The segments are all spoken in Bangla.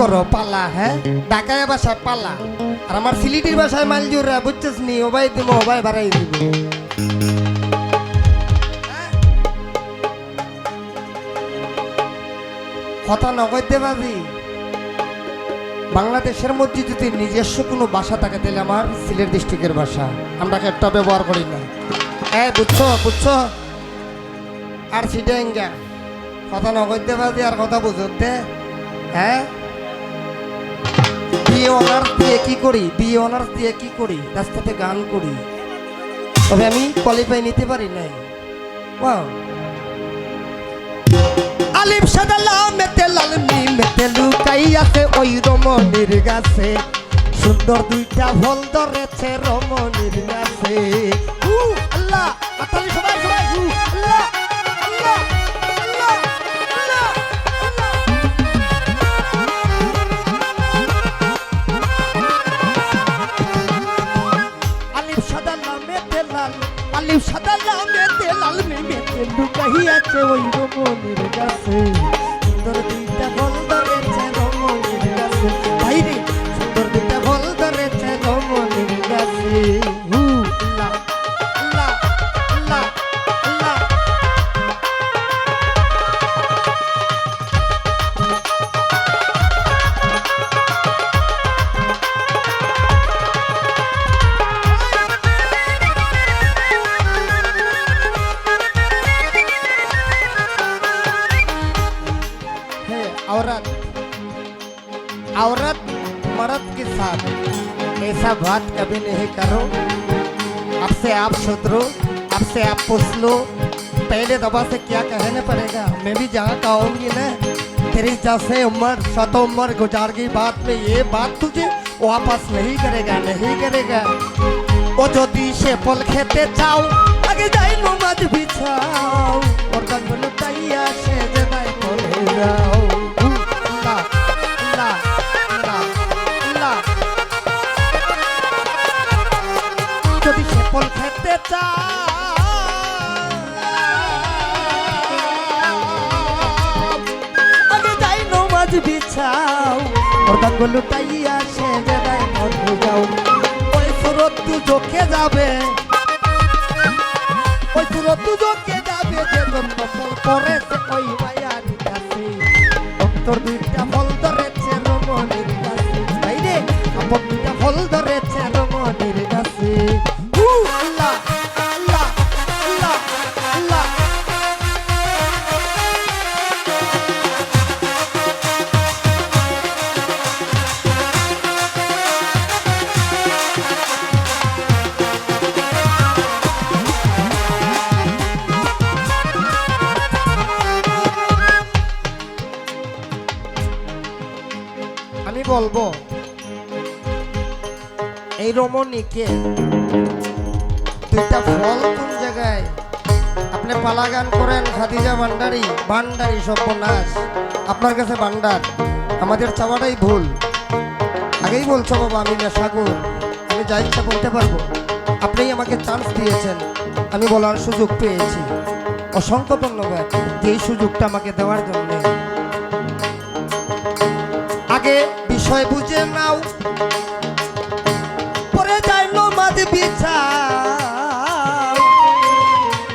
করো পালা হ্যাঁ? ঢাকায় ভাষায় পালা। আর আমার সিলিটির ভাষায় মালজুরা বুঝছিস নি? ওবাই দিব ওবাই বাড়াই দিব। হ্যাঁ? কথা নগদে বাজি বাংলাদেশের মধ্যে যদি নিজস্ব কোনো ভাষা থাকে, তাহলে আমার সিলেট ডিস্ট্রিক্টের ভাষা আমরা একটা ব্যবহার করি না। হ্যাঁ বুঝছ বুঝছ? আর সিটেঙ্গা। কথা নগদে বাজি আর কথা বুঝতে হ্যাঁ? বিয়ে অনার্স দিয়ে কি করি? বিয়ে অনার্স দিয়ে কি করি? রাস্তাতে গান করি। তবে আমি কোয়ালিফাই নিতে পারি নাই। ওয়াও আলিফ সাদাল্লাহ মেতে লাল মেতে লুকাই আছে ওই রমণীর গাছে। সুন্দর দুইটা ফল ধরেছে রমণীর গাছে। আল্লাহ! আল্লাহ! আল্লাহ! মেমেতে লুকাইয়াছে ওই রমণীর গাছে সুন্দর औरत मर्द के साथ। ऐसा बात कभी नहीं करो। अब से आप सुधरो, अब से आप पूछ लो। पहले दबा से क्या कहने पड़ेगा? मैं भी जहाँ कहूँगी ना। तेरी जैसे उम्र सतो उम्र गुजार गई बात में ये बात तुझे वापस नहीं करेगा नहीं करेगा। वो जो दिशे पल खेते जाओ आगे जाए मत बिछाओ और गंगल तैया से जाओ বিছাও ওর গানগুলো তাইয়া সে যে নাই বলে যাও। ওই সুরত তু চোখে যাবে। ওই সুরত তু চোখে যাবে যে ফল করেছে ওই মায়ার বলব? এই রমণীকে দুইটা ফল কোন জায়গায়? আপনি পালা গান করেন খাদিজা ভান্ডারি ভান্ডারি সর্বনাশ। আপনার কাছে ভান্ডার, আমাদের চাওয়াটাই ভুল। আগেই বলছো বাবা, আমি নেশাগুর আমি যা ইচ্ছা বলতে পারব। আপনিই আমাকে চান্স দিয়েছেন, আমি বলার সুযোগ পেয়েছি। অসংখ্য ধন্যবাদ এই সুযোগটা আমাকে দেওয়ার জন্য। বিষয় বুঝে নাও। পরে যাইল মাঝ বিচার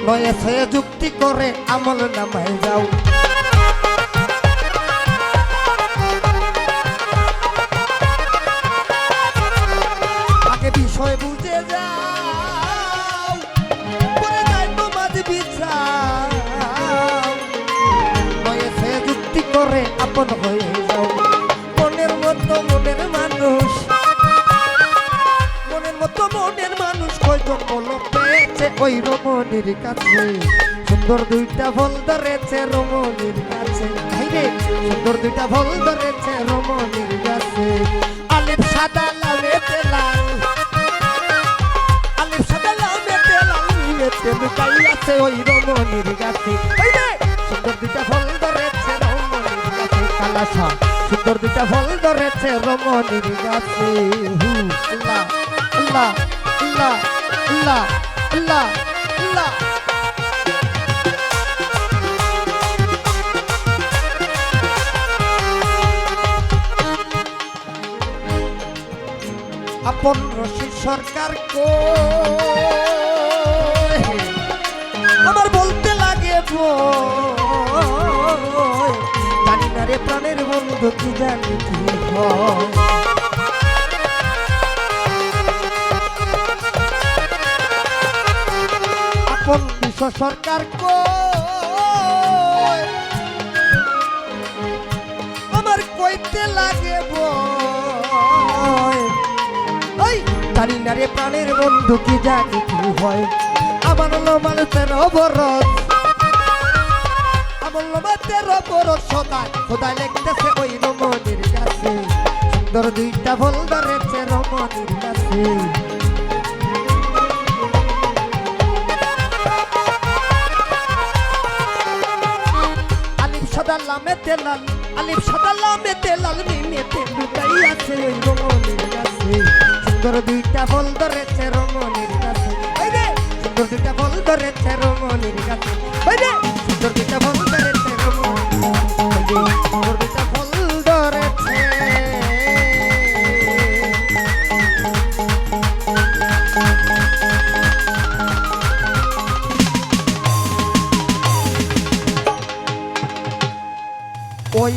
নয় সে যুক্তি করে আমল নামায় যাও। আগে বিষয় বুঝে আপন হয়ে কয়জন বলো পেয়েছে ওই রমণীর কাছে। সুন্দর দুইটা ফল ধরেছে রমণীর কাছে। সুন্দর দুইটা ফল ধরেছে রমণীর কাছে। আলিফ, সাদা লালেতে লাল। আলিফ, সাদা লালেতে লাল। মিলেতে লুকাই আছে ওই রমণীর কাছে। সুন্দর দুইটা ফল ধরেছে রমণীর কাছে। কালাসা সুন্দর দুইটা ফল ধরেছে রমণীর গাছে হু আল্লাহ আল্লাহ আল্লাহ আল্লাহ আল্লাহ আল্লাহ আপন রশিদ সরকার কো? আমার বলতে লাগে জানি না রে প্রাণের বন্ধু জানি হয়। আপন বিশ্ব সরকার আমার কইতে লাগে জানি না প্রাণের বন্ধু কি জানি কি হয় আমার হলো মানুষের অবরোধ। আমার লোমাতের অবরোধ সদা খোদা লেগতেছে ওই রমণীর কাছে। সুন্দর দুইটা ভুল ধরেছে রমণীর কাছে। লামে তেলাল, আলিফ সাদা লামে তেলাল, মিমে তেলুটাই আছে, ওই রমণীর কাছে সুন্দর দুইটা বল ধরেছে রমণীর কাছে সুন্দর দুইটা ফল ধরেছে রমণীর কাছে সুন্দর দুইটা ফল ধরেছে রমণীর কাছে। ওই